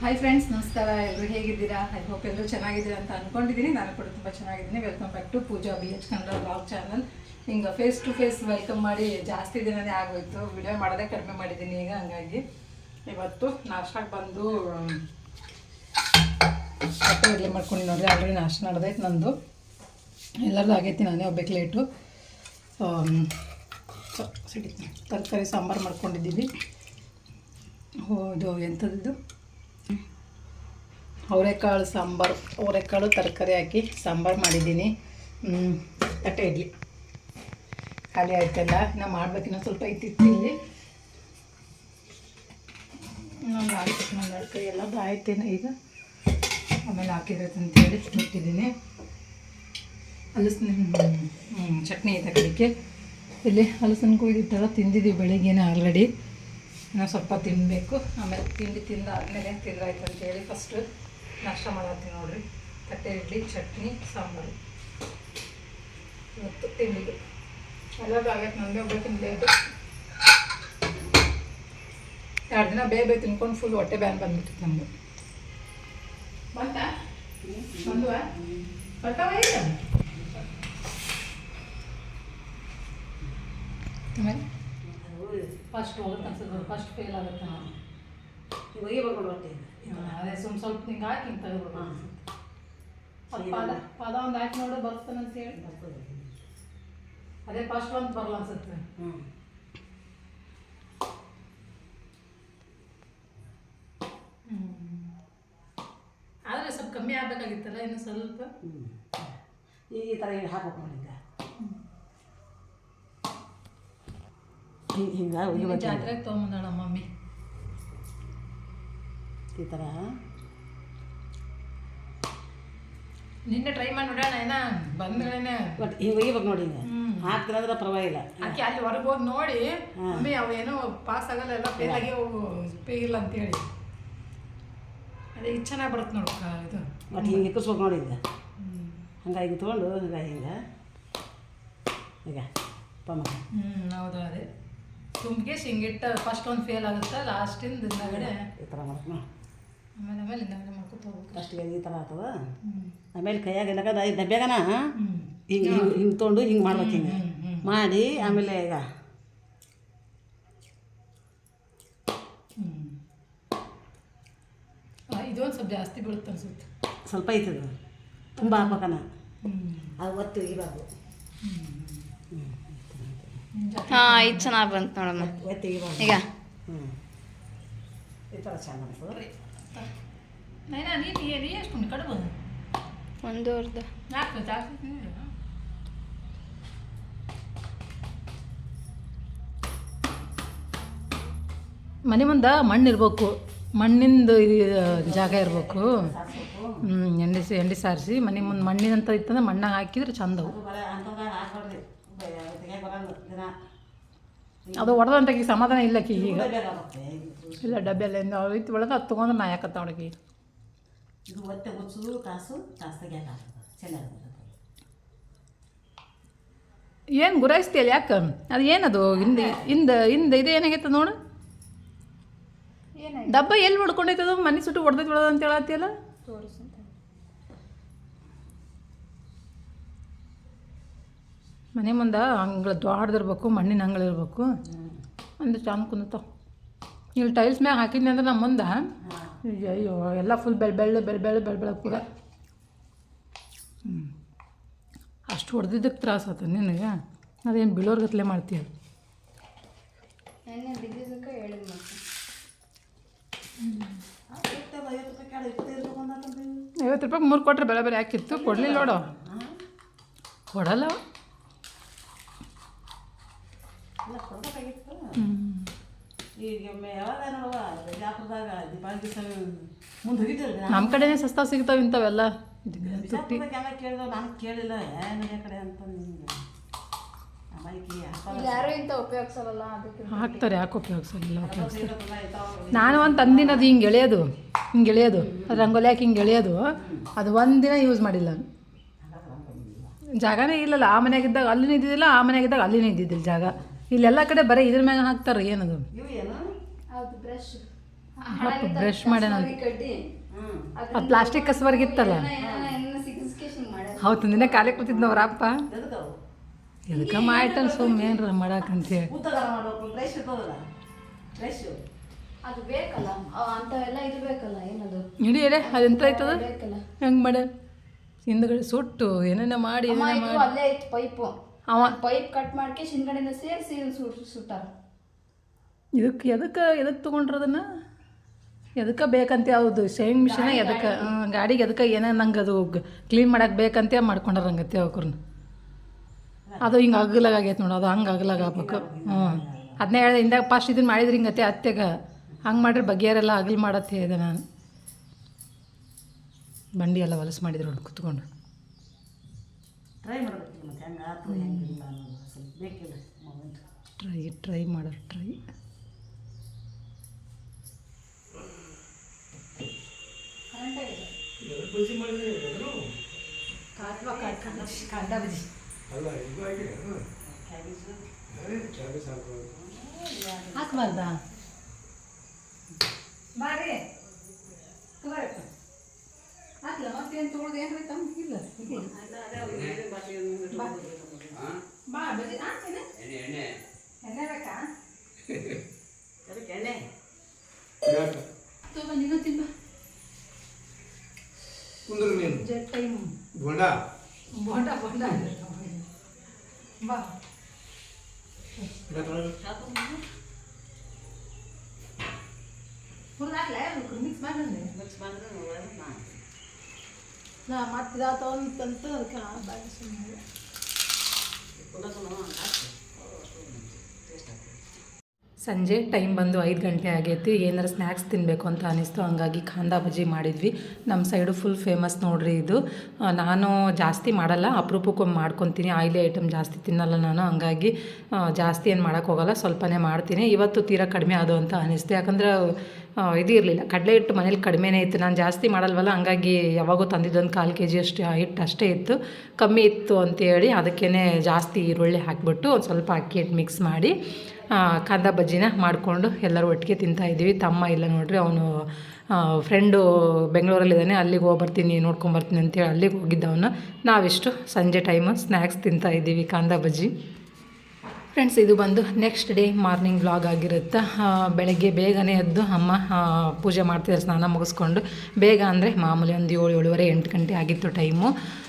Hi friends ನಮಸ್ಕಾರ. ಎಲ್ಲರೂ ಹೇಗಿದ್ದೀರಾ? ಐ ಹೋಪ್ ಎಲ್ಲರೂ ಚೆನ್ನಾಗಿದ್ದೀರಾ ಅಂತ ಅನ್ಕೊಂಡಿದ್ದೀನಿ. ನಾನು ಕೂಡ ತುಂಬ ಚೆನ್ನಾಗಿದ್ದೀನಿ. Welcome back to Pooja B H Kannada blog channel ಹಿಂಗೆ ಫೇಸ್ ಟು ಫೇಸ್ ವೆಲ್ಕಮ್ ಮಾಡಿ ಜಾಸ್ತಿ ದಿನನೇ ಆಗೋಯ್ತು. ವಿಡಿಯೋ ಮಾಡೋದೇ ಕಡಿಮೆ ಮಾಡಿದ್ದೀನಿ ಈಗ, ಹಂಗಾಗಿ. ಇವತ್ತು ನಾಷ್ಟಾಗೆ ಬಂದು ಬಟ್ಟೆ ಇಡ್ಲಿ ಮಾಡ್ಕೊಂಡು ನೋಡಿರಿ. ಆಲ್ರೆಡಿ ನಾಷ್ಟ ನಡೆದೈತೆ ನಂದು. ಎಲ್ಲರೂ ಆಗೈತಿ, ನಾನೇ ಒಬ್ಬಕ್ಕೆ ಲೇಟು ಸಿಡಿ ತರಕಾರಿ ಸಾಂಬಾರು ಮಾಡ್ಕೊಂಡಿದ್ದೀವಿ ಹೋ ಇದು ಎಂಥದ್ದು ಅವರೆಕಾಳು ಸಾಂಬಾರು, ಅವರೆಕಾಳು ತರಕಾರಿ ಹಾಕಿ ಸಾಂಬಾರು ಮಾಡಿದ್ದೀನಿ. ತಟ್ಟೆ ಇಡ್ಲಿ. ಖಾಲಿ ಆಯ್ತಲ್ಲ ನಾನು ಮಾಡ್ಬೇಕಿನ್ನೂ ಸ್ವಲ್ಪ ಇತ್ತಿತ್ತು ಇಲ್ಲಿ. ನಾನು ಕೈ ಎಲ್ಲ ಆಯ್ತೇನೋ ಈಗ. ಆಮೇಲೆ ಹಾಕಿರೋದಂತೇಳಿ ಬಿಟ್ಟಿದ್ದೀನಿ ಹಲಸಿನ ಚಟ್ನಿ ಐತೆ ಕಡೆಗೆ. ಇಲ್ಲಿ ಹಲಸಿನ ಕುಯ್ದಿಟ್ಟೆಲ್ಲ ತಿಂದಿದ್ದೀವಿ ಬೆಳಿಗ್ಗೆನೇ ಆಲ್ರೆಡಿ ಇನ್ನೂ ಸ್ವಲ್ಪ ತಿನ್ನಬೇಕು ಆಮೇಲೆ ತಿಂಡಿ ತಿಂದ ಆದಮೇಲೆ ತಿಂದಾಯ್ತು ಅಂತೇಳಿ ಫಸ್ಟು ನಾಷ್ಟ ಮಾಡತ್ತೀನಿ ನೋಡ್ರಿ. ತಟ್ಟೆ, ಇಡ್ಲಿ, ಚಟ್ನಿ, ಸಾಂಬಾರು. ಇವತ್ತು ತಿಂಡಿಗೆ. ಎಲ್ಲರಿಗೂ ಆಗೈತೆ ನನಗೆ ಹೋಗ್ಬೇಕಿನ ಲೇಟು ಎರಡು ದಿನ ಬೇಗ ಬೇಗ ತಿನ್ಕೊಂಡು ಫುಲ್ ಹೊಟ್ಟೆ ಬ್ಯಾನ್ ಬಂದ್ಬಿಟ್ಟಿತ್ತು ನಮ್ಗೆ. ಬಂತಾ? ಬಂದುವ? ಬರ್ತಾವ ಆಮೇಲೆ? ಫಸ್ಟ್ ಹೋಗುತ್ತೆ ಅನ್ಸುತ್ತೆ ಫಸ್ಟ್ ಫೇಲ್ ಆಗುತ್ತೆ ನಾವು ಒಯ್ಯಬೇಕು ಹೊಟ್ಟೆ ಅದೇ ಸುಮ್ ಸ್ವಲ್ಪ ಹಿಂಗೆ ಹಾಕಿ ಹಿಂಗೆ ಅನ್ಸುತ್ತೆ ಪದ ಪಾದ ಒಂದು ಹಾಕಿ ನೋಡು ಬರ್ತಾನೆ ಅಂತ ಹೇಳಿ. ಅದೇ ಫಸ್ಟ್ ಒಂದು ಬರಲ್ಲ ಅನ್ಸುತ್ತೆ. ಹ್ಞೂ ಆದರೆ ಸ್ವಲ್ಪ ಕಮ್ಮಿ ಆಗಬೇಕಾಗಿತ್ತಲ್ಲ ಇನ್ನು ಸ್ವಲ್ಪ? ಈ ಥರ ಏನು ಹಾಕಬೇಕು ನೋಡಿ ಹಿಂಗೆ ಜಾತ್ರೆಗೆ ತೊಗೊಂಬಂದಾಳ ಮಮ್ಮಿ. ಈ ಥರ ನಿನ್ನೆ ಟ್ರೈ ಮಾಡಿ ನೋಡೋಣ ಏನ ಬಂದ್ಗಳೇನೆ? ಒಟ್ಟು ಹಿಂಗೆ ಒಯ್ಯಬೇಕು ನೋಡಿ. ಹಾಕ್ತಿರಂದ್ರೆ ಪರವಾಗಿಲ್ಲ. ಆಕೆ ಅಲ್ಲಿ ಹೊರಗೆ ಹೋಗಿ ನೋಡಿ ಮಮ್ಮಿ ಅವು ಏನೋ ಪಾಸ್ ಆಗಲ್ಲ ಎಲ್ಲ ಫೇಲ್ ಆಗಿ ಪೇ ಉಪಯೋಗ ಇಲ್ಲ ಅಂತೇಳಿ. ಅದೇ ಇದು ಚೆನ್ನಾಗಿ ಬರುತ್ತೆ ನೋಡು ಇದು. ಬಟ್ ಹಿಂಗೆ ಎಕ್ಕಿಸ್ಬೇಕು ನೋಡಿ ಹಿಂಗೆ ಹಂಗಾಗಿ ತೊಗೊಂಡು ಹಂಗಾಗಿ ಹಿಂಗೆ. ಈಗ ಪಮ್ಮ ಹ್ಞೂ ಹೌದು ಅದೇ. ತುಂಬಿಗೆ ಹಿಂಗಿಟ್ಟ ಫಸ್ಟ್ ಒಂದು ಫೇಲ್ ಆಗುತ್ತೆ ಲಾಸ್ಟಿಂದ ಈ ಥರ ಮಾಡ್ಬೇಕು ನೋಡಿ. ಆಮೇಲೆ ಆಮೇಲೆ ಹಿಂದಗಡೆ ಮಾಡ್ಕೊತ ಹೋಗ್ಬೇಕು. ಫಸ್ಟಿಗೆ ಈ ಥರ ಆಗ್ತದ ಆಮೇಲೆ ಕೈಯಾಗ ಎಲ್ಲಕದ ಈ ಡಬ್ಬ್ಯಾಗನ ಹಿಂಗೆ ಹಿಂಗೆ ಹಿಂಗೆ ತೊಗೊಂಡು ಹಿಂಗೆ ಮಾಡ್ಬೇಕು ಹಿಂಗೆ. ಮಾಡಿ ಆಮೇಲೆ ಈಗ. ಇದೊಂದು ಸ್ವಲ್ಪ ಜಾಸ್ತಿ ಬೀಳುತ್ತೆ ಅನ್ಸುತ್ತೆ. ಸ್ವಲ್ಪ ಐತದ. ತುಂಬ ಹಾಕ್ಬೇಕನ ಅದು ಒತ್ತು ಇರಬಾರ್ದು ಹಾಂ ಇದು ಚೆನ್ನಾಗಿ ಬಂತು ನೋಡಮ್ಮ. ಒತ್ತು ಇರಬಾರ್ದು ಈಗ. ಹ್ಞೂ ಈ ಥರ ಚೆನ್ನಾಗಿ ನೈನಾ ನೀನು ನೀ ಎಷ್ಟು ಕಡುಬು ಒಂದು ಅರ್ಧ. ಜಾಸ್ತಿ ಮನೆ ಮುಂದೆ ಮಣ್ಣು ಇರಬೇಕು. ಮಣ್ಣಿಂದು ಇದು ಜಾಗ ಇರಬೇಕು. ಹ್ಞೂ ಎಂಡಿ ಸಾರಿಸಿ ಮನೆ ಮುಂದೆ ಮಣ್ಣಿನಂತ ಇತ್ತಂದ್ರೆ ಮಣ್ಣಾಗ ಹಾಕಿದ್ರೆ ಚಂದವು ಅದು ಅದು ಸಮಾಧಾನ ಇಲ್ಲ ಈಗ. ಇಲ್ಲ ಇಲ್ಲ ಡಬ್ಬೆಲ್ಲ ಇತ್ತು ಒಳಗೆ ಅದು ತೊಗೊಂಡ್ರೆ ನಾ ಯಾಕತ್ತ ಅವಳಿಗೆ ಇದು ಒತ್ತೆ ತೆಗಿಯಕ್ಕೆ ಆಗ್ತದೆ ಚೆನ್ನಾಗಿರ್ತದೆ ಏನು ಗುರಾಯಿಸ್ತೀಯಲ್ಲ ಯಾಕೆ? ಅದು ಏನದು? ಹಿಂದೆ ಹಿಂದೆ ಹಿಂದೆ ಇದು ಏನಾಗೈತೆ ನೋಡು? ಡಬ್ಬ ಎಲ್ಲಿ ಹೊಡ್ಕೊಂಡೈತದು? ಮನೆ ಸುಟ್ಟು ಹೊಡೆದೈತೆ ಹೊಡೆದ ಅಂತ ಹೇಳತ್ತಿಯಲ್ಲ? ಮನೆ ಮುಂದೆ ಅಂಗಳ ದೊಡ್ಡದಿರ್ಬೇಕು ಮಣ್ಣಿನ ಅಂಗಳ ಇರಬೇಕು. ಅಂದ್ರೆ ಚಾನ್ ಕುಂದತಾವ ಇಲ್ಲಿ ಟೈಲ್ಸ್ ಮ್ಯಾಗ ಹಾಕಿದ್ನಿ ಅಂದ್ರೆ ನಮ್ಮ ಮುಂದೆ. ಅಯ್ಯೋ ಎಲ್ಲ ಫುಲ್ ಬೆಳ್ ಬೆಳ್ಳೆ ಬೆಳ್ ಬೆಳೆ ಬೆಳ್ ಬೆಳೆ ಪೂರ ಹ್ಞೂ ಅಷ್ಟು ಹೊಡೆದಿದ್ದಕ್ಕೆ ತ್ರಾಸ ಆತ ನಿನಗೆ? ಅದೇನು ಬೀಳೋರ್ಗತ್ಲೆ ಮಾಡ್ತೀಯ. ಐವತ್ತು ರೂಪಾಯಿ ಮೂರು ಕೊಟ್ರೆ ಬೆಳೆ ಬೇರೆ ಹಾಕಿತ್ತು ಕೊಡಲಿಲ್ಲ ನೋಡು. ಕೊಡಲ್ಲ. ಈಗ ಒಮ್ಮೆ ಯಾವಾಗ ನೋಡುವ ಬಿಜಾಪುರದಾಗ ದೀಪಾವಳಿ ದಿವಸ ಮುಂದೆ ಹೋಗಿದ್ದೇವೆ ನಮ್ಮ ಕಡೆನೇ ಸಸ್ತಾ ಸಿಗ್ತಾವೆ ಇಂಥವೆಲ್ಲ. ಕೇಳಿದವು ನಾನು ಕೇಳಿಲ್ಲ ಕಡೆ ಅಂತ ಯಾರು ಇಂಥ ಉಪಯೋಗಿಸಲ್ಲ ಅದಕ್ಕೆ ಹಾಕ್ತಾರೆ ಯಾಕೆ ಉಪಯೋಗಿಸಲ್ಲ ಉಪಯೋಗಿಸ್ತಾರೆ ನಾನು ಒಂದು ತಂದಿನ ಅದು ಹಿಂಗೆ ಎಳೆಯೋದು ಹಿಂಗೆ ಎಳೆಯೋದು. ಅದು ರಂಗೋಲಿ ಹಾಕಿ ಹಿಂಗೆ ಎಳೆಯೋದು. ಅದು ಒಂದಿನ ಯೂಸ್ ಮಾಡಿಲ್ಲ ನಾನು. ಜಾಗನೇ ಇಲ್ಲಲ್ಲ ಆ ಮನೆಯಾಗಿದ್ದಾಗ ಅಲ್ಲಿನೂ ಇದ್ದಿದ್ದಿಲ್ಲ ಆ ಮನೆಯಾಗಿದ್ದಾಗ ಅಲ್ಲಿನೂ ಇದ್ದಿದ್ದಿಲ್ಲ ಜಾಗ. ಇಲ್ಲೆಲ್ಲ ಕಡೆ ಬರೀ ಇದ್ರ ಮ್ಯಾಗ ಹಾಕ್ತಾರೆ ಏನದು? ಇವು ಏನು? ಹೌದು ಬ್ರಷ್ ಬ್ರಷ್ ಮಾಡ್ಯಾನ ಆ ಪ್ಲಾಸ್ಟಿಕ್ ದಿನ ಹೌದು ನಿನ್ನೆ ಕಾಲೇ ಕೂತಿದ್ನವ್ರ ಅಪ್ಪ ಎದಕ್ಕೆ ಮಾಡ್ತಾನೆ ಸುಮ್ಮನೆ ಏನ್ರ ಮಾಡಾಕ ಅಂತ ಹೇಳಿ. ಅದು ಬೇಕಲ್ಲ? ಅಂಥವೆಲ್ಲ ಇದು ಏನದು? ಇಡೀ ಎಡೆ ಅದೆಂತ ಆಯ್ತದ? ಬೇಕಲ್ಲ. ಹೆಂಗೆ ಮಾಡ ಹಿಂದ್ಗಡೆ ಸುಟ್ಟು ಏನೇನ ಮಾಡಿ ಅಲ್ಲೇ ಐತಿ ಪೈಪು. ಅವ ಪೈಪ್ ಕಟ್ ಮಾಡ್ಕೆ ಹಿಂದ್ಗಡೆಯಿಂದ ಸೇರಿಸಿ ಸುಟ್ ಸುಟ್ಟಾರ ಇದಕ್ಕೆ ಎದಕ್ಕೆ ಎದಕ್ಕೆ ತೊಗೊಂಡ್ರದನ್ನ? ಎದಕ್ಕೆ ಬೇಕಂತ ಹೌದು ಸೇವಿಂಗ್ ಮಿಷಿನ ಎದಕ್ಕೆ ಗಾಡಿಗೆ ಎದಕ್ಕೆ ಏನೇ ನಂಗೆ ಅದು ಕ್ಲೀನ್ ಮಾಡಕ್ಕೆ ಬೇಕಂತ ಮಾಡ್ಕೊಂಡಾರಂಗತ್ತೆ ಅವ್ರನ್ನ ಅದು ಹಿಂಗೆ ಅಗಲಾಗೈತೆ ನೋಡು ಅದು ಹಂಗೆ ಅಗಲಾಗ ಆಗ್ಬೇಕು. ಹ್ಞೂ ಅದನ್ನೇ ಹೇಳಿದೆ ಇಂದಾಗ ಫಸ್ಟ್ ಇದನ್ನು ಮಾಡಿದ್ರಿ ಹಿಂಗತ್ತೆ ಅತ್ತೆಗೆ ಹಂಗೆ ಮಾಡ್ರೆ ಬಗೆಯರೆಲ್ಲ ಅಗಲು ಮಾಡತ್ತೆ ಹೇಳಿದೆ ನಾನು. ಬಂಡಿ ಎಲ್ಲ ಹೊಲಸು ಮಾಡಿದ್ರು ನೋಡಿ ಕುತ್ಕೊಂಡು. ಟ್ರೈ ಮಾಡ್ಬೇಕು ಮತ್ತೆ ಹೆಂಗೆ ಆತು ಹೆಂಗಿಲ್ಲ ಅನ್ನೋದು ಸ್ವಲ್ಪ ಬೇಕಿಲ್ಲ ಮೊಮೆಂಟ್ ಟ್ರೈ ಟ್ರೈ ಮಾಡೋರು ಟ್ರೈ ಹಾಕ್ಬಾರ್ದಾ? ಬಾರಿ. ಹಾಕ್ಲ? ಮತ್ತೇನು ತೊಗೊಳೋದು? ಏನು ತಮ್ಮ? ಇಲ್ಲ ಬಾ ಬಜಿ ಹಾಕ್ತೀನಿ ಎಣ್ಣೆ ಬೇಕಾ ಅದಕ್ಕೆ ಎಣ್ಣೆ ತಗೋ ನೀನು ತಿನ್ನ ಕುಂದ್ರು ನೀನು. Jet time bonda. Bonda bonda. ಬಾ. ಫುಲ್ ಹಾಕ್ಲೇ ಮಿಕ್ಸ್ ಮಾಡಿ ಮಿಕ್ಸ್ ಮಾಡಿದ್ರೆ ಒಳಗೆ ನಾನು ನಾ. ಮತ್ತೆ ಇದಾತ ಅಂತಂತ ಅದಕ್ಕೆ ಬಾಗಿ ಸುಮ್ಮನೆ ಪುನಃ ಹಾಕಿ ಸಂಜೆ ಟೈಮ್ ಬಂದು ಐದು ಗಂಟೆ ಆಗೈತಿ, ಏನಾರು ಸ್ನ್ಯಾಕ್ಸ್ ತಿನ್ನಬೇಕು ಅಂತ ಅನಿಸ್ತು, ಹಂಗಾಗಿ ಖಾಂದ ಬಜ್ಜಿ ಮಾಡಿದ್ವಿ. ನಮ್ಮ ಸೈಡು ಫುಲ್ ಫೇಮಸ್ ನೋಡ್ರಿ ಇದು. ನಾನು ಜಾಸ್ತಿ ಮಾಡಲ್ಲ ಅಪರೂಪಕ್ಕೊಮ್ಮೆ ಮಾಡ್ಕೊತೀನಿ ಆಯಿಲಿ ಐಟಮ್ ಜಾಸ್ತಿ ತಿನ್ನಲ್ಲ ನಾನು, ಹಂಗಾಗಿ ಜಾಸ್ತಿ ಏನು ಮಾಡೋಕ್ಕೆ ಹೋಗಲ್ಲ, ಸ್ವಲ್ಪನೇ ಮಾಡ್ತೀನಿ. ಇವತ್ತು ತೀರಾ ಕಡಿಮೆ ಅದು ಅಂತ ಅನಿಸ್ತು. ಯಾಕಂದ್ರೆ ಇದು ಇರಲಿಲ್ಲ, ಕಡಲೆ ಹಿಟ್ಟು ಮನೇಲಿ ಕಡಿಮೆನೇ ಇತ್ತು. ನಾನು ಜಾಸ್ತಿ ಮಾಡಲ್ವಲ್ಲ, ಹಂಗಾಗಿ ಯಾವಾಗೂ ತಂದಿದ್ದೊಂದು ಕಾಲು ಕೆ ಜಿ ಅಷ್ಟು ಹಿಟ್ಟು ಅಷ್ಟೇ ಇತ್ತು. ಕಮ್ಮಿ ಇತ್ತು ಅಂತೇಳಿ ಅದಕ್ಕೇ ಜಾಸ್ತಿ ಈರುಳ್ಳಿ ಹಾಕಿಬಿಟ್ಟು ಒಂದು ಸ್ವಲ್ಪ ಅಕ್ಕಿ ಹಿಟ್ಟು ಮಿಕ್ಸ್ ಮಾಡಿ ಕಾಂದ ಬಜ್ಜಿನ ಮಾಡಿಕೊಂಡು ಎಲ್ಲರೂ ಒಟ್ಟಿಗೆ ತಿಂತಾ ಇದ್ದೀವಿ. ತಮ್ಮ ಇಲ್ಲ ನೋಡ್ರಿ, ಅವನು ಫ್ರೆಂಡು ಬೆಂಗಳೂರಲ್ಲಿದ್ದಾನೆ. ಅಲ್ಲಿಗೆ ಹೋಗಿ ಬರ್ತೀನಿ ನೋಡ್ಕೊಂಬರ್ತೀನಿ ಅಂತೇಳಿ ಅಲ್ಲಿಗೆ ಹೋಗಿದ್ದವನ್ನ ನಾವಿಷ್ಟು ಸಂಜೆ ಟೈಮು ಸ್ನ್ಯಾಕ್ಸ್ ತಿಂತಾ ಇದ್ದೀವಿ ಕಾಂದ ಬಜ್ಜಿ. ಫ್ರೆಂಡ್ಸ್ ಇದು ಬಂದು ನೆಕ್ಸ್ಟ್ ಡೇ ಮಾರ್ನಿಂಗ್ ವ್ಲಾಗ್ ಆಗಿರುತ್ತೆ. ಬೆಳಗ್ಗೆ ಬೇಗನೆ ಎದ್ದು ಅಮ್ಮ ಪೂಜೆ ಮಾಡ್ತಿದ್ದಾರೆ ಸ್ನಾನ ಮುಗಿಸ್ಕೊಂಡು. ಬೇಗ ಅಂದರೆ ಮಾಮೂಲಿ ಒಂದು ಏಳು, ಏಳುವರೆ, ಎಂಟು ಗಂಟೆ ಆಗಿತ್ತು ಟೈಮು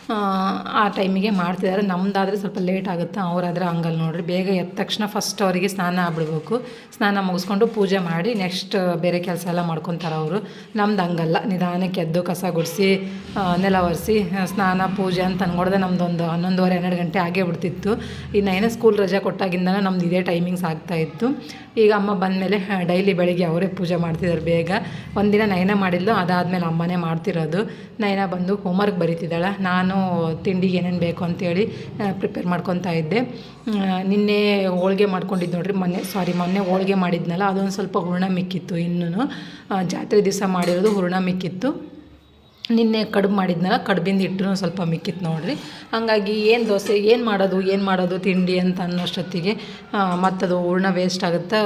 ಆ, ಟೈಮಿಗೆ ಮಾಡ್ತಿದ್ದಾರೆ. ನಮ್ಮದಾದರೆ ಸ್ವಲ್ಪ ಲೇಟ್ ಆಗುತ್ತೆ? ಅವರಾದರೆ ಹಂಗಲ್ಲ ನೋಡ್ರಿ. ಬೇಗ ಎದ್ದ ತಕ್ಷಣ ಫಸ್ಟ್ ಅವರಿಗೆ ಸ್ನಾನ ಆಗ್ಬಿಡ್ಬೇಕು. ಸ್ನಾನ ಮುಗಿಸ್ಕೊಂಡು ಪೂಜೆ ಮಾಡಿ ನೆಕ್ಸ್ಟ್ ಬೇರೆ ಕೆಲಸ ಎಲ್ಲ ಮಾಡ್ಕೊತಾರೆ ಅವರು. ನಮ್ದು ಹಂಗಲ್ಲ. ನಿಧಾನಕ್ಕೆ ಎದ್ದು ಕಸ ಗುಡಿಸಿ ನೆಲ ಒರೆಸಿ ಸ್ನಾನ ಪೂಜೆ ಅಂತ ಅನ್ಕೊಡ್ದೆ ನಮ್ದೊಂದು ಹನ್ನೊಂದುವರೆ ಹನ್ನೆರಡು ಗಂಟೆ ಆಗೇ ಬಿಡ್ತಿತ್ತು. ಏನೋ ಸ್ಕೂಲ್ ರಜೆ ಕೊಟ್ಟಾಗಿಂದನೇ ನಮ್ದು ಇದೇ ಟೈಮಿಂಗ್ಸ್ ಆಗ್ತಾಯಿತ್ತು ಈಗ ಅಮ್ಮ ಬಂದಮೇಲೆ ಡೈಲಿ ಬೆಳಿಗ್ಗೆ ಅವರೇ ಪೂಜೆ ಮಾಡ್ತಿದ್ದಾರೆ ಬೇಗ. ಒಂದಿನ ನಯನ ಮಾಡಿದ್ಲು ಅದಾದಮೇಲೆ ಅಮ್ಮನೇ ಮಾಡ್ತಿರೋದು. ನಯನ ಬಂದು ಹೋಮ್ವರ್ಕ್ ಬರೀತಿದ್ದಾಳೆ. ನಾನು ತಿಂಡಿಗೆ ಏನೇನು ಬೇಕು ಅಂತೇಳಿ ಪ್ರಿಪೇರ್ ಮಾಡ್ಕೊತಾ ಇದ್ದೆ. ನಿನ್ನೆ ಹೋಳಿಗೆ ಮಾಡ್ಕೊಂಡಿದ್ದು ನೋಡ್ರಿ, ಮೊನ್ನೆ ಸಾರಿ ಮೊನ್ನೆ ಹೋಳಿಗೆ ಮಾಡಿದ್ನಲ್ಲ, ಅದೊಂದು ಸ್ವಲ್ಪ ಹೂರ್ಣ ಮಿಕ್ಕಿತ್ತು ಇನ್ನೂ ಜಾತ್ರೆ ದಿವಸ ಮಾಡಿರೋದು ಹೂರ್ಣ ಮಿಕ್ಕಿತ್ತು. ನಿನ್ನೆ ಕಡುಬು ಮಾಡಿದ್ನಲ್ಲ, ಕಡುಬಿಂದ ಹಿಟ್ಟು ಸ್ವಲ್ಪ ಮಿಕ್ಕಿತ್ತು ನೋಡಿರಿ. ಹಂಗಾಗಿ ಏನು ದೋಸೆ, ಏನು ಮಾಡೋದು ಏನು ಮಾಡೋದು ತಿಂಡಿ ಅಂತ ಅನ್ನೋಷ್ಟೊತ್ತಿಗೆ ಮತ್ತದು ಹೂರ್ಣ ವೇಸ್ಟ್ ಆಗುತ್ತೆ,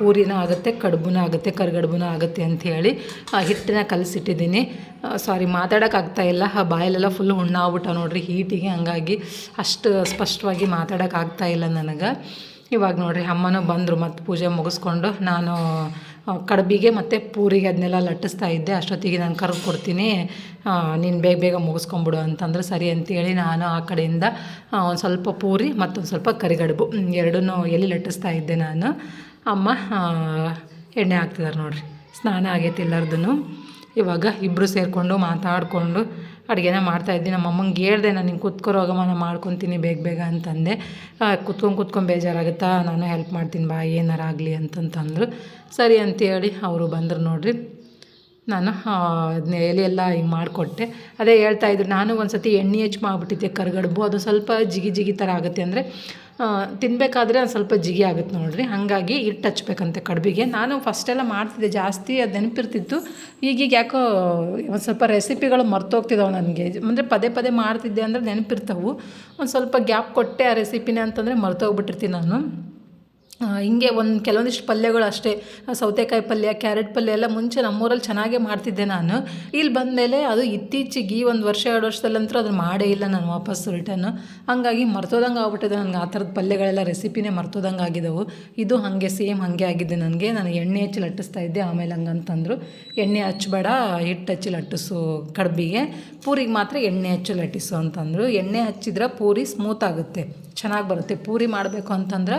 ಪೂರಿನ ಆಗುತ್ತೆ, ಕಡುಬುನೂ ಆಗುತ್ತೆ, ಕರಿಗಡುಬುನ ಆಗುತ್ತೆ ಅಂಥೇಳಿ ಹಿಟ್ಟನ್ನ ಕಲಸಿಟ್ಟಿದ್ದೀನಿ. ಸಾರಿ ಆ ಬಾಯಲ್ಲೆಲ್ಲ ಫುಲ್ ಹುಣ್ಣ ಆಗ್ಬಿಟ್ಟ ನೋಡ್ರಿ, ಹೀಟಿಗೆ ಹಂಗಾಗಿ ಅಷ್ಟು ಸ್ಪಷ್ಟವಾಗಿ ಮಾತಾಡೋಕ್ಕಾಗ್ತಾ ಇಲ್ಲ ನನಗೆ. ಇವಾಗ ನೋಡ್ರಿ ಅಮ್ಮನೂ ಬಂದರು ಮತ್ತು ಪೂಜೆ ಮುಗಿಸ್ಕೊಂಡು, ನಾನು ಕಡುಬಿಗೆ ಮತ್ತು ಪೂರಿಗೆ ಅದನ್ನೆಲ್ಲ ಲಟ್ಟಿಸ್ತಾ ಇದ್ದೆ. ಅಷ್ಟೊತ್ತಿಗೆ ನಾನು ಕರೆದು ಕೊಡ್ತೀನಿ. ನೀನು ಬೇಗ ಬೇಗ ಮುಗಿಸ್ಕೊಂಬಿಡು ಅಂತಂದ್ರೆ ಸರಿ ಅಂತೇಳಿ ನಾನು ಆ ಕಡೆಯಿಂದ ಒಂದು ಸ್ವಲ್ಪ ಪೂರಿ ಮತ್ತೊಂದು ಸ್ವಲ್ಪ ಕರಿಗಡುಬು. ಎರಡನ್ನೂ ಎಲ್ಲಿ ಲಟ್ಟಿಸ್ತಾ ಇದ್ದೆ ನಾನು. ಅಮ್ಮ ಎಣ್ಣೆ ಹಾಕ್ತಿದ್ದಾರೆ ನೋಡಿರಿ. ಸ್ನಾನ ಆಗೈತೆ ಎಲ್ಲರದೂ ಇವಾಗ ಇಬ್ಬರು ಸೇರಿಕೊಂಡು ಮಾತಾಡಿಕೊಂಡು ಅಡುಗೆನ ಮಾಡ್ತಾಯಿದ್ದೆ ನಮ್ಮ ಅಮ್ಮಂಗೆ ಹೇಳ್ದೆ, ನಾನು ಹಿಂಗೆ ಕುತ್ಕೊರೋಗಮ್ಮ ನಾನು ಮಾಡ್ಕೊತೀನಿ, ಬೇಗ ಬೇಗ ಅಂತಂದೆ. ಕುತ್ಕೊಂಡು ಕುತ್ಕೊಂಡು ಬೇಜಾರಾಗುತ್ತಾ, ನಾನು ಹೆಲ್ಪ್ ಮಾಡ್ತೀನಿ, ಬಾ, ಏನಾರು ಆಗಲಿ ಅಂತಂತಂದರು. ಸರಿ ಅಂತೇಳಿ ಅವರು ಬಂದರು ನೋಡಿರಿ. ನಾನು ಅದನ್ನ ಎಲೆ ಎಲ್ಲ ಹಿಂಗೆ ಮಾಡಿಕೊಟ್ಟೆ. ಅದೇ ಹೇಳ್ತಾಯಿದ್ರು ನಾನು ಒಂದು ಸತಿ ಎಣ್ಣೆ ಹೆಚ್ಚು ಮಾಡಿಬಿಟ್ಟಿದ್ದೆ, ಕರ್ಗಡ್ಬು, ಅದು ಸ್ವಲ್ಪ ಜಿಗಿ ಜಿಗಿ ಥರ ಆಗುತ್ತೆ. ಅಂದರೆ ತಿನ್ನಬೇಕಾದ್ರೆ ಒಂದು ಸ್ವಲ್ಪ ಜಿಗಿ ಆಗುತ್ತೆ ನೋಡ್ರಿ. ಹಾಗಾಗಿ ಹಿಟ್ಟು ಹಚ್ಬೇಕಂತೆ ಕಡುಬಿಗೆ. ನಾನು ಫಸ್ಟೆಲ್ಲ ಮಾಡ್ತಿದ್ದೆ, ಜಾಸ್ತಿ ಅದು ನೆನಪಿರ್ತಿತ್ತು. ಈಗೀಗ ಯಾಕೋ ಒಂದು ಸ್ವಲ್ಪ ರೆಸಿಪಿಗಳು ಮರ್ತೋಗ್ತಿದ್ದಾವೆ ನನಗೆ. ಅಂದರೆ ಪದೇ ಪದೇ ಮಾಡ್ತಿದ್ದೆ ಅಂದರೆ ನೆನಪಿರ್ತಾವೆ. ಒಂದು ಸ್ವಲ್ಪ ಗ್ಯಾಪ್ ಕೊಟ್ಟೆ ಆ ರೆಸಿಪಿನ ಅಂತಂದರೆ ಮರ್ತೋಗ್ಬಿಟ್ಟಿರ್ತೀನಿ ನಾನು. ಹಿಂಗೆ ಒಂದು ಕೆಲವೊಂದಿಷ್ಟು ಪಲ್ಯಗಳು ಅಷ್ಟೇ. ಸೌತೆಕಾಯಿ ಪಲ್ಯ, ಕ್ಯಾರೆಟ್ ಪಲ್ಯ ಎಲ್ಲ ಮುಂಚೆ ನಮ್ಮೂರಲ್ಲಿ ಚೆನ್ನಾಗೇ ಮಾಡ್ತಿದ್ದೆ ನಾನು. ಇಲ್ಲಿ ಬಂದಮೇಲೆ ಅದು ಇತ್ತೀಚೆಗೆ ಈ ಒಂದು ವರ್ಷ, ಎರಡು ವರ್ಷದಲ್ಲಂತೂ ಅದನ್ನು ಮಾಡೇ ಇಲ್ಲ ನಾನು ವಾಪಸ್ ರಿಟರ್ನ್ ಹಾಗಾಗಿ ಮರ್ತೋದಂಗೆ ಆಗ್ಬಿಟ್ಟಿದೆ ನನಗೆ ಆ ಥರದ ಪಲ್ಯಗಳೆಲ್ಲ ರೆಸಿಪಿನೇ ಮರ್ತೋದಂಗೆ ಆಗಿದ್ದವು ಇದು ಹಾಗೆ ಸೇಮ್ ಹಾಗೆ ಆಗಿದೆ ನನಗೆ. ನಾನು ಎಣ್ಣೆ ಹಚ್ಚಿ ಲಟ್ಟಿಸ್ತಾ ಇದ್ದೆ, ಆಮೇಲೆ ಹಂಗಂತಂದರು. ಎಣ್ಣೆ ಹಚ್ಚಬೇಡ ಹಿಟ್ಟು ಹಚ್ಚಿ ಲಟ್ಟಿಸು ಕಡ್ಬಿಗೆ. ಪೂರಿಗೆ ಮಾತ್ರ ಎಣ್ಣೆ ಹಚ್ಚಿ ಲಟ್ಟಿಸು ಅಂತಂದರು. ಎಣ್ಣೆ ಹಚ್ಚಿದ್ರೆ ಪೂರಿ ಸ್ಮೂತ್ ಆಗುತ್ತೆ. ಚೆನ್ನಾಗಿ ಬರುತ್ತೆ. ಪೂರಿ ಮಾಡಬೇಕು ಅಂತಂದ್ರೆ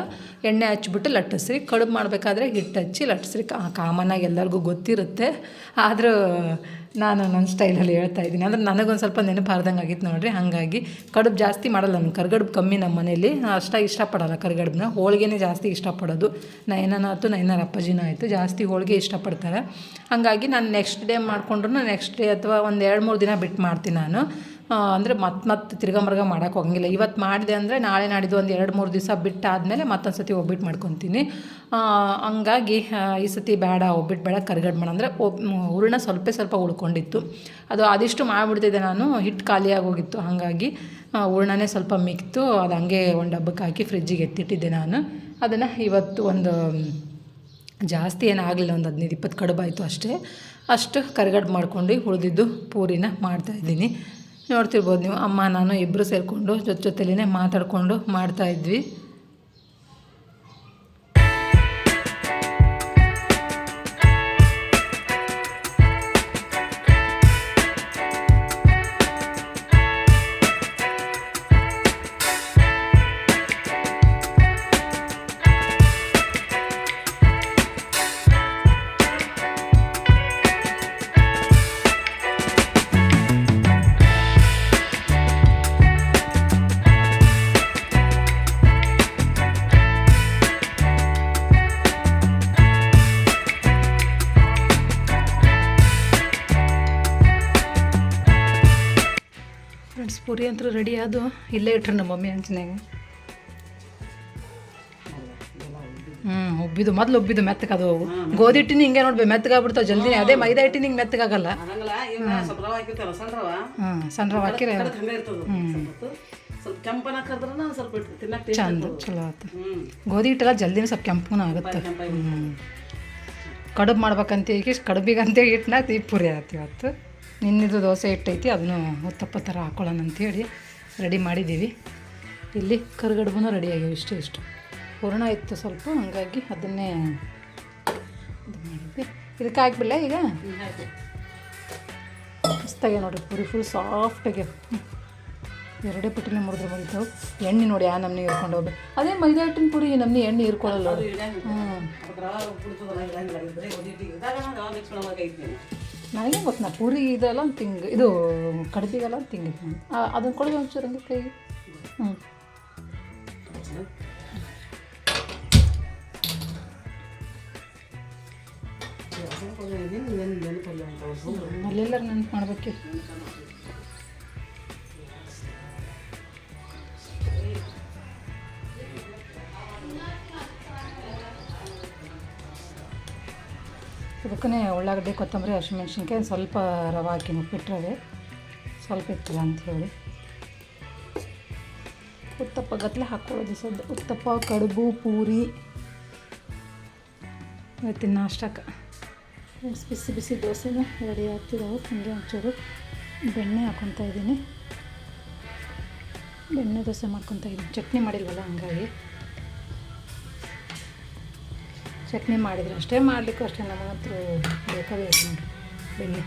ಎಣ್ಣೆ ಹಚ್ಬಿಟ್ಟು ಲಟ್ಟಿಸ್ರಿ, ಕಡುಬು ಮಾಡಬೇಕಾದ್ರೆ ಹಿಟ್ಟು ಹಚ್ಚಿ ಲಟ್ಟಿಸ್ರಿ. ಕಾಮನಾಗಿ ಎಲ್ಲರಿಗೂ ಗೊತ್ತಿರುತ್ತೆ. ಆದರೂ ನಾನು ನನ್ನ ಸ್ಟೈಲಲ್ಲಿ ಹೇಳ್ತಾ ಇದ್ದೀನಿ. ಅಂದರೆ ನನಗೊಂದು ಸ್ವಲ್ಪ ನೆನಪಾರ್ದಂಗೆ ಆಗಿತ್ತು ನೋಡಿರಿ. ಹಾಗಾಗಿ ಕಡುಬು ಜಾಸ್ತಿ ಮಾಡಲ್ಲ ನಾನು. ಕರ್ಗಡುಬು ಕಮ್ಮಿ ನಮ್ಮ ಮನೇಲಿ. ಅಷ್ಟ ಇಷ್ಟಪಡಲ್ಲ ಕರ್ಗಡುಬನ್ನ ಹೋಳಿಗೆನೇ ಜಾಸ್ತಿ ಇಷ್ಟಪಡೋದು. ನಯನನ ಆಯ್ತು, ನಯನರ ಅಪ್ಪಾಜಿನೂ ಆಯಿತು. ಜಾಸ್ತಿ ಹೋಳಿಗೆ ಇಷ್ಟಪಡ್ತಾರೆ. ಹಾಗಾಗಿ ನಾನು ನೆಕ್ಸ್ಟ್ ಡೇ ಮಾಡಿಕೊಂಡ್ರು ನೆಕ್ಸ್ಟ್ ಡೇ ಅಥವಾ ಒಂದು ಎರಡು ಮೂರು ದಿನ ಬಿಟ್ಟು ಮಾಡ್ತೀನಿ ನಾನು. ಅಂದರೆ ಮತ್ತೆ ಮತ್ತೆ ತಿರ್ಗಮರ್ಗ ಮಾಡೋಕೆ ಹೋಗಂಗಿಲ್ಲ. ಇವತ್ತು ಮಾಡಿದೆ ಅಂದರೆ ನಾಳೆ ನಾಡಿದ್ದು ಒಂದು ಎರಡು ಮೂರು ದಿವಸ ಬಿಟ್ಟಾದಮೇಲೆ ಮತ್ತೊಂದು ಸತಿ ಒಬ್ಬಿಟ್ಟು ಮಾಡ್ಕೊತೀನಿ ಹಂಗಾಗಿ ಈ ಸತಿ ಬೇಡ ಒಬ್ಬಿಟ್ಟು ಬೇಡ, ಕರಿಗಡ್ ಮಾಡ ಅಂದರೆ ಒಬ್ ಹೂರಣ ಸ್ವಲ್ಪ ಸ್ವಲ್ಪ ಉಳ್ಕೊಂಡಿತ್ತು. ಅದು ಅದಿಷ್ಟು ಮಾಡಿಬಿಡ್ತಿದ್ದೆ ನಾನು ಹಿಟ್ಟು ಖಾಲಿಯಾಗಿ ಹೋಗಿತ್ತು ಹಾಗಾಗಿ ಹೂರ್ಣನೇ ಸ್ವಲ್ಪ ಮಿಕ್ತು. ಅದು ಹಂಗೆ ಒಂದು ಡಬ್ಬಕ್ಕೆ ಹಾಕಿ ಫ್ರಿಜ್ಜಿಗೆ ಎತ್ತಿಟ್ಟಿದ್ದೆ ನಾನು. ಅದನ್ನು ಇವತ್ತು ಒಂದು, ಜಾಸ್ತಿ ಏನಾಗಲಿಲ್ಲ ಒಂದು ಹದಿನೈದು ಇಪ್ಪತ್ತು ಕಡುಬಾಯಿತು ಅಷ್ಟೇ. ಅಷ್ಟು ಕರಿಗಡ್ಬು ಮಾಡ್ಕೊಂಡು ಉಳಿದಿದ್ದು ಪೂರಿನ ಮಾಡ್ತಾಯಿದ್ದೀನಿ ನೋಡ್ತಿರ್ಬೋದು ನೀವು ಅಮ್ಮ ನಾನು ಇಬ್ಬರು ಸೇರಿಕೊಂಡು ಜೊತೆ ಜೊತೆಲೇ ಮಾತಾಡಿಕೊಂಡು ಮಾಡ್ತಾಯಿದ್ವಿ ಪೂರಿ ಅಂತೂ ರೆಡಿ ಅದು. ಇಲ್ಲೇ ಇಟ್ರು ನಮ್ಮ ಮಮ್ಮಿ ಹಂಚಿನಾಗ ಹ್ಞೂ ಉಬ್ಬಿದು ಮೊದಲು ಉಬ್ಬಿದು ಮೆತ್ತಗದು. ಗೋಧಿ ಹಿಟ್ಟಿನ ಹಿಂಗೆ ನೋಡ್ಬೇಕು ಮೆತ್ತಗಾಗ್ಬಿಡ್ತಾವೆ ಜಲ್ದಿ ಅದೇ ಮೈದಾ ಹಿಟ್ಟಿನ ಹಿಂಗೆ ಮೆತ್ತಗಾಗಲ್ಲ. ಹ್ಞೂ ಸಣ್ಣ ರವೆ ಹಾಕಿರ ಚಂದ ಚಲೋ ಆಯ್ತು ಹ್ಮ್. ಗೋಧಿ ಹಿಟ್ಟೆಲ್ಲ ಜಲ್ದಿನೇ ಸ್ವಲ್ಪ ಕೆಂಪುನ ಆಗುತ್ತೆ. ಹ್ಞೂ ಕಡುಬು ಮಾಡ್ಬೇಕಂತ ಈಗ ಕಡುಬಿಗಂತ ಹಿಟ್ಟನ್ನ ತೀ ಪೂರಿ ಆಯ್ತು ಇವತ್ತು. ನಿನ್ನಿದು ದೋಸೆ ಹಿಟ್ಟೈತಿ, ಅದನ್ನು ಉತ್ತಪ್ಪ ಥರ ಹಾಕೊಳ್ಳೋಣ ಅಂಥೇಳಿ ರೆಡಿ ಮಾಡಿದ್ದೀವಿ. ಇಲ್ಲಿ ಕರ್ಗಡ್ಬೂ ರೆಡಿ ಆಗ್ಯಾವ ಇಷ್ಟು ಇಷ್ಟು. ಹೂರಣ ಇತ್ತು ಸ್ವಲ್ಪ, ಹಂಗಾಗಿ ಅದನ್ನೇ ಇದು ಮಾಡಿದ್ವಿ. ಇದಕ್ಕೆ ಹಾಕ್ಬಿಲ್ಲ ಈಗ? ಮಸ್ತಾಗೆ ನೋಡಿರಿ, ಪುರಿ ಫುಲ್ ಸಾಫ್ಟಾಗೆ ಎರಡೇ ಪುಟ್ಟಿನ ಮುರಿದ್ರೆ ಮುರಿತಾವೆ ಎಣ್ಣೆ ನೋಡಿ ಆ ನಮ್ನಿ ಇರ್ಕೊಂಡು ಹೋಗ್ಬೇಕು. ಅದೇ ಮೈದಾ ಹಿಟ್ಟಿನ ಪುರಿ ನಮ್ನಿ ಎಣ್ಣೆ ಇರ್ಕೊಳ್ಳಲ್ಲ ಅದು ನನಗೆ ಗೊತ್ತು ನಾ ಪೂರಿ ಇದೆಲ್ಲ ಅಂತ ತಿಂಗ್ ಇದು ಕಡ್ಬಿಗೆಲ್ಲ ತಿಂಗಿದ್ದೆ ತಿಂಗಿದ್ದು ನಾನು ಅದನ್ನು ಕೊಡೋದು ಒಂಚೂರು ಹಂಗೆ ಕೈಗೆ ಹ್ಞೂ ಅಲ್ಲೆಲ್ಲರೂ ನೆನ್ಪು ಮಾಡ್ಬೇಕು ಇದಕ್ಕೇ ಉಳ್ಳಾಗಡ್ಡೆ, ಕೊತ್ತಂಬರಿ ಹಸಿಮೆಣ್ಸಿನ್ಕಾಯಿ ಸ್ವಲ್ಪ ರವೆ ಹಾಕಿ ಉಪ್ಪಿಟ್ರವೆ ಸ್ವಲ್ಪ ಇಟ್ಟಿಲ್ಲ ಅಂಥೇಳಿ ಉತ್ತಪ್ಪ ಗತ್ಲೆ ಹಾಕ್ಕೊಳ್ಳೋದು ಸದ್ ಉತ್ತಪ್ಪ, ಕಡುಬು, ಪೂರಿ. ಇವತ್ತಿನ ನಾಷ್ಟಕ್ಕೆ ಬಿಸಿ ಬಿಸಿ ದೋಸೆನ ರೆಡಿ ಆಗ್ತಿದ್ದಾವೆ ಹಾಗೆ ಒಂಚೂರು ಬೆಣ್ಣೆ ಹಾಕ್ಕೊತಾ ಇದ್ದೀನಿ. ಬೆಣ್ಣೆ ದೋಸೆ ಮಾಡ್ಕೊತಾ ಇದ್ದೀನಿ. ಚಟ್ನಿ ಮಾಡಿಲ್ವಲ್ಲ ಹಂಗಾಗಿ. ಚಟ್ನಿ ಮಾಡಿದ್ರೆ ಅಷ್ಟೇ, ಮಾಡಲಿಕ್ಕೂ ಅಷ್ಟೇ ನಮಗಂತೂ ಬೇಕಾ ಬೇಕು ನೋಡಿ ಬೆಣ್ಣೆ.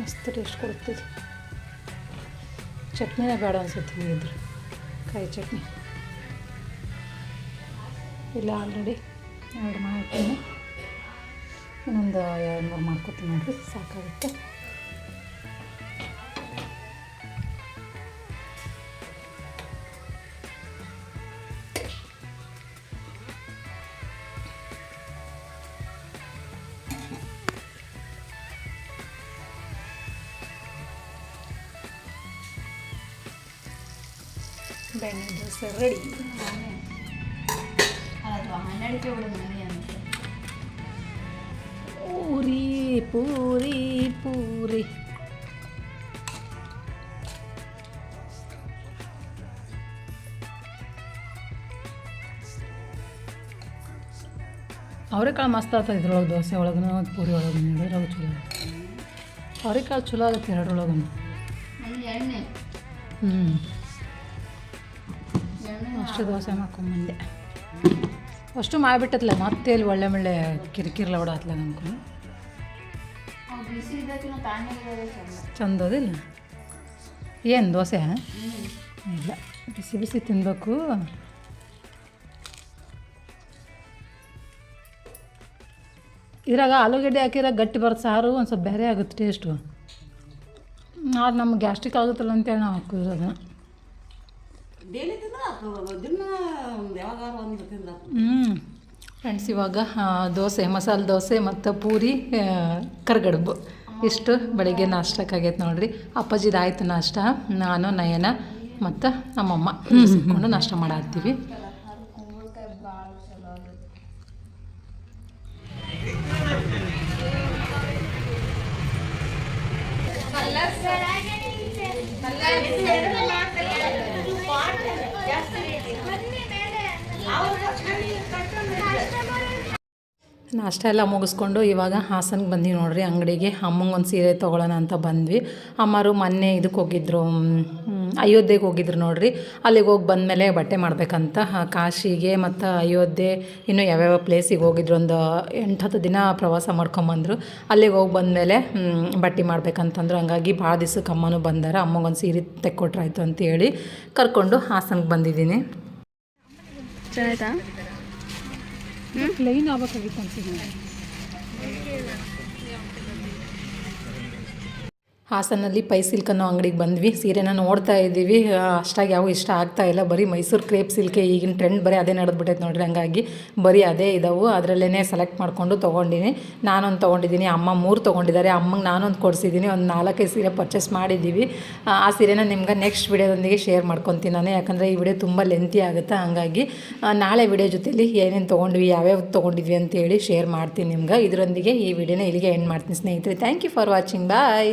ಮಸ್ತ್ ಟೇಸ್ಟ್ ಕೊಡ್ತದೆ ಚಟ್ನಿನೇ ಬೇಡ ಅನ್ಸುತ್ತೆ ಇದ್ರೆ, ಕಾಯಿ ಚಟ್ನಿ. ಇಲ್ಲ ಆಲ್ರೆಡಿ ಎರಡು ಮಾಡ್ತೀನಿ. ಇನ್ನೊಂದು ಎರಡು ಮೂರು ಮಾಡ್ಕೊತೀನಿ ನೋಡಿರಿ, ಸಾಕಾಗುತ್ತೆ. A la toma, nadie, por y por y por y por y por y por y por y por y por y por y por y por y por y ಅಷ್ಟು ದೋಸೆ ಮಾಡ್ಕೊಂಬಂದೆ ಅಷ್ಟು ಮಾಡಿಬಿಟ್ಟತ್ಲ ಮತ್ತೆ ಇಲ್ಲಿ ಒಳ್ಳೆ ಒಳ್ಳೆ ಕಿರಿಕಿರ್ಲ ಹೊಡತ್ಲ ಅನ್ಕೊಂಡು. ಚಂದದಿಲ್ಲ? ಏನು ದೋಸೆ ಇಲ್ಲ, ಬಿಸಿ ಬಿಸಿ ತಿನ್ನಬೇಕು ಇದ್ರಾಗ ಆಲೂಗಡ್ಡೆ ಹಾಕಿರೋ ಗಟ್ಟಿ ಬರುತ್ತೆ ಸಾರು, ಒಂದು ಸ್ವಲ್ಪ ಬೇರೆ ಆಗುತ್ತೆ ಟೇಸ್ಟು. ಆದ್ರೆ ನಮ್ಗೆ ಗ್ಯಾಸ್ಟ್ರಿಕ್ ಆಗುತ್ತಲ್ಲ ಅಂತೇಳಿ ನಾವು ಹಾಕಿರೋದು ಡೈಲಿ ತಿಂದ್ರೆ ದಿನ ಒಂದು ಯಾವಾಗಾರು ಒಂದು ತಿಂದ್ರೆ ಹ್ಞೂ ಫ್ರೆಂಡ್ಸ್ ಇವಾಗ ದೋಸೆ ಮಸಾಲೆ ದೋಸೆ ಮತ್ತು ಪೂರಿ ಕರ್ಗಡುಬು. ಇಷ್ಟು ಬೆಳಿಗ್ಗೆ ನಾಷ್ಟಕ್ಕಾಗೈತೆ ನೋಡ್ರಿ. ಅಪ್ಪಾಜಿದು ಆಯ್ತು ನಾಷ್ಟ ನಾನು ನಯನ ಮತ್ತು ನಮ್ಮಮ್ಮ. ಸಿಕ್ಕೊಂಡು ನಾಷ್ಟ ಮಾಡತ್ತೀವಿ ಅದು ಕುಂಬಳಕಾಯಿ ಭಾಳ ಚಲೋ ಆಗುತ್ತೆ ನಾಷ್ಟ ಎಲ್ಲ ಮುಗಿಸ್ಕೊಂಡು ಇವಾಗ ಹಾಸನ್ಗೆ ಬಂದ್ವಿ ನೋಡ್ರಿ, ಅಂಗಡಿಗೆ. ಅಮ್ಮಂಗೆ ಒಂದು ಸೀರೆ ತೊಗೊಳ್ಳೋಣ ಅಂತ ಬಂದ್ವಿ. ಅಮ್ಮರು ಮೊನ್ನೆ ಇದಕ್ಕೆ ಹೋಗಿದ್ರು ಅಯೋಧ್ಯೆಗೆ ಹೋಗಿದ್ರು ನೋಡ್ರಿ. ಅಲ್ಲಿಗೆ ಹೋಗಿ ಬಂದಮೇಲೆ ಬಟ್ಟೆ ಮಾಡಬೇಕಂತ ಕಾಶಿಗೆ ಮತ್ತು ಅಯೋಧ್ಯೆ, ಇನ್ನು ಯಾವ್ಯಾವ ಪ್ಲೇಸಿಗೆ ಹೋಗಿದ್ರು ಒಂದು ಎಂಟು ಹತ್ತು ದಿನ ಪ್ರವಾಸ ಮಾಡ್ಕೊಂಬಂದರು ಅಲ್ಲಿಗೆ ಹೋಗಿ ಬಂದಮೇಲೆ ಬಟ್ಟೆ ಮಾಡ್ಬೇಕಂತಂದ್ರು. ಹಂಗಾಗಿ ಭಾಳ ದಿವ್ಸಕ್ಕೆ ಅಮ್ಮನೂ ಬಂದಾರ ಅಮ್ಮಗೊಂದು ಸೀರೆ ತೆಕ್ಕೊಟ್ರಾಯ್ತು ಅಂತ ಹೇಳಿ ಕರ್ಕೊಂಡು ಹಾಸನ್ಗೆ ಬಂದಿದ್ದೀನಿ. ಪ್ಲೈನ್ ಆಗ್ಬೇಕಾಗಿತ್ತು ಅನ್ಸಿದ್ದೀನಿ ಹಾಸನಲ್ಲಿ ಪೈ ಸಿಲ್ಕ್ ಅನ್ನೋ ಅಂಗಡಿಗೆ ಬಂದ್ವಿ. ಸೀರೆನ ನೋಡ್ತಾ ಇದ್ದೀವಿ. ಅಷ್ಟಾಗಿ ಯಾವ ಇಷ್ಟ ಆಗ್ತಾ ಇಲ್ಲ. ಬರೀ ಮೈಸೂರು ಕ್ರೇಪ್ ಸಿಲ್ಕೆ ಈಗಿನ ಟ್ರೆಂಡ್ ಬರೀ ಅದೇ ನಡೆದ್ಬಿಟ್ಟೈತೆ ನೋಡ್ರಿ. ಹಂಗಾಗಿ ಬರೀ ಅದೇ ಇದಾವೆ. ಅದರಲ್ಲೇ ಸೆಲೆಕ್ಟ್ ಮಾಡಿಕೊಂಡು ತೊಗೊಂಡಿನಿ. ನಾನೊಂದು ತೊಗೊಂಡಿದ್ದೀನಿ ಅಮ್ಮ ಮೂರು ತೊಗೊಂಡಿದ್ದಾರೆ. ಅಮ್ಮಂಗೆ ನಾನೊಂದು ಕೊಡಿಸಿದ್ದೀನಿ ಒಂದು ನಾಲ್ಕೈದು ಸೀರೆ ಪರ್ಚೇಸ್ ಮಾಡಿದ್ದೀವಿ ಆ, ಸೀರೆನ ನಿಮ್ಗೆ ನೆಕ್ಸ್ಟ್ ವಿಡಿಯೋದೊಂದಿಗೆ ಶೇರ್ ಮಾಡ್ಕೊತೀನಿ ನಾನು ಯಾಕಂದರೆ ಈ ವಿಡಿಯೋ ತುಂಬ ಲೆಂತಿ ಆಗುತ್ತೆ? ಹಂಗಾಗಿ ನಾಳೆ ವಿಡಿಯೋ ಜೊತೆಲಿ ಏನೇನು ತೊಗೊಂಡ್ವಿ ಯಾವ್ಯಾವ ತೊಗೊಂಡಿದ್ವಿ ಅಂತೇಳಿ ಶೇರ್ ಮಾಡ್ತೀನಿ ನಿಮ್ಗೆ. ಇದರೊಂದಿಗೆ ಈ ವಿಡಿಯೋನ ಇಲ್ಲಿಗೆ ಎಂಡ್ ಮಾಡ್ತೀನಿ ಸ್ನೇಹಿತರೆ. Thank you for watching bye